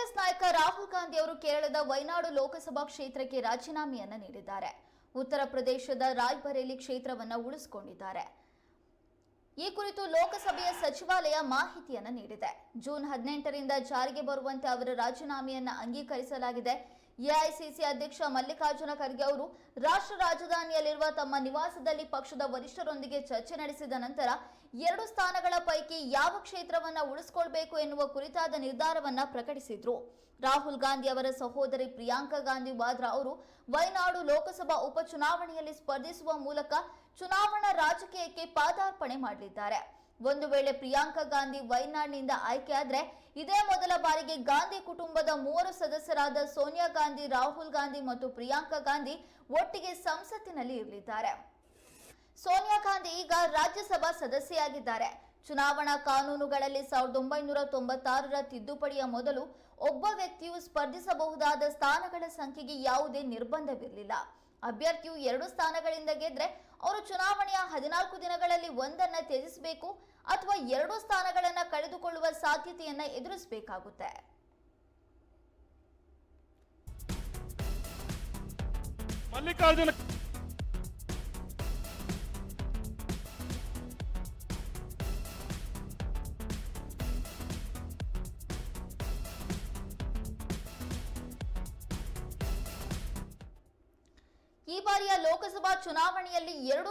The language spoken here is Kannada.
ಕಾಂಗ್ರೆಸ್ ನಾಯಕ ರಾಹುಲ್ ಗಾಂಧಿ ಅವರು ಕೇರಳದ ವೈನಾಡು ಲೋಕಸಭಾ ಕ್ಷೇತ್ರಕ್ಕೆ ರಾಜೀನಾಮೆಯನ್ನು ನೀಡಿದ್ದಾರೆ. ಉತ್ತರ ಪ್ರದೇಶದ ರಾಯ್ಬರೇಲಿ ಕ್ಷೇತ್ರವನ್ನ ಉಳಿಸಿಕೊಂಡಿದ್ದಾರೆ. ಈ ಕುರಿತು ಲೋಕಸಭೆಯ ಸಚಿವಾಲಯ ಮಾಹಿತಿಯನ್ನು ನೀಡಿದೆ. ಜೂನ್ ಹದಿನೆಂಟರಿಂದ ಜಾರಿಗೆ ಬರುವಂತೆ ಅವರ ರಾಜೀನಾಮೆಯನ್ನು ಅಂಗೀಕರಿಸಲಾಗಿದೆ. ಎಐಸಿಸಿ ಅಧ್ಯಕ್ಷ ಮಲ್ಲಿಕಾರ್ಜುನ ಖರ್ಗೆ ಅವರು ರಾಷ್ಟ್ರ ರಾಜಧಾನಿಯಲ್ಲಿರುವ ತಮ್ಮ ನಿವಾಸದಲ್ಲಿ ಪಕ್ಷದ ವರಿಷ್ಠರೊಂದಿಗೆ ಚರ್ಚೆ ನಡೆಸಿದ ನಂತರ ಎರಡು ಸ್ಥಾನಗಳ ಪೈಕಿ ಯಾವ ಕ್ಷೇತ್ರವನ್ನ ಉಳಿಸಿಕೊಳ್ಬೇಕು ಎನ್ನುವ ಕುರಿತಾದ ನಿರ್ಧಾರವನ್ನ ಪ್ರಕಟಿಸಿದ್ರು. ರಾಹುಲ್ ಗಾಂಧಿ ಅವರ ಸಹೋದರಿ ಪ್ರಿಯಾಂಕಾ ಗಾಂಧಿ ವಾದ್ರಾ ಅವರು ವೈನಾಡು ಲೋಕಸಭಾ ಉಪಚುನಾವಣೆಯಲ್ಲಿ ಸ್ಪರ್ಧಿಸುವ ಮೂಲಕ ಚುನಾವಣಾ ರಾಜಕೀಯಕ್ಕೆ ಪಾದಾರ್ಪಣೆ ಮಾಡಲಿದ್ದಾರೆ. ಒಂದು ವೇಳೆ ಪ್ರಿಯಾಂಕಾ ಗಾಂಧಿ ವೈನಾಡ್ನಿಂದ ಆಯ್ಕೆಯಾದ್ರೆ ಇದೇ ಮೊದಲ ಬಾರಿಗೆ ಗಾಂಧಿ ಕುಟುಂಬದ ಮೂವರು ಸದಸ್ಯರಾದ ಸೋನಿಯಾ ಗಾಂಧಿ, ರಾಹುಲ್ ಗಾಂಧಿ ಮತ್ತು ಪ್ರಿಯಾಂಕಾ ಗಾಂಧಿ ಒಟ್ಟಿಗೆ ಸಂಸತ್ತಿನಲ್ಲಿ ಇರಲಿದ್ದಾರೆ. ಸೋನಿಯಾ ಗಾಂಧಿ ಈಗ ರಾಜ್ಯಸಭಾ ಸದಸ್ಯೆಯಾಗಿದ್ದಾರೆ. ಚುನಾವಣಾ ಕಾನೂನುಗಳಲ್ಲಿ ಸಾವಿರದ ಒಂಬೈನೂರ ತೊಂಬತ್ತಾರರ ತಿದ್ದುಪಡಿಯ ಮೊದಲು ಒಬ್ಬ ವ್ಯಕ್ತಿಯು ಸ್ಪರ್ಧಿಸಬಹುದಾದ ಸ್ಥಾನಗಳ ಸಂಖ್ಯೆಗೆ ಯಾವುದೇ ನಿರ್ಬಂಧವಿರಲಿಲ್ಲ. ಅಭ್ಯರ್ಥಿಯು ಎರಡು ಸ್ಥಾನಗಳಿಂದ ಗೆದ್ರೆ ಅವರು ಚುನಾವಣೆಯ ಹದಿನಾಲ್ಕು ದಿನಗಳಲ್ಲಿ ಒಂದನ್ನ ತ್ಯಜಿಸಬೇಕು ಅಥವಾ ಎರಡು ಸ್ಥಾನಗಳನ್ನು ಕಳೆದುಕೊಳ್ಳುವ ಸಾಧ್ಯತೆಯನ್ನ ಎದುರಿಸಬೇಕಾಗುತ್ತೆ. ಮಲ್ಲಿಕಾರ್ಜುನ ಈ ಬಾರಿಯ ಲೋಕಸಭಾ ಚುನಾವಣೆಯಲ್ಲಿ ಎರಡು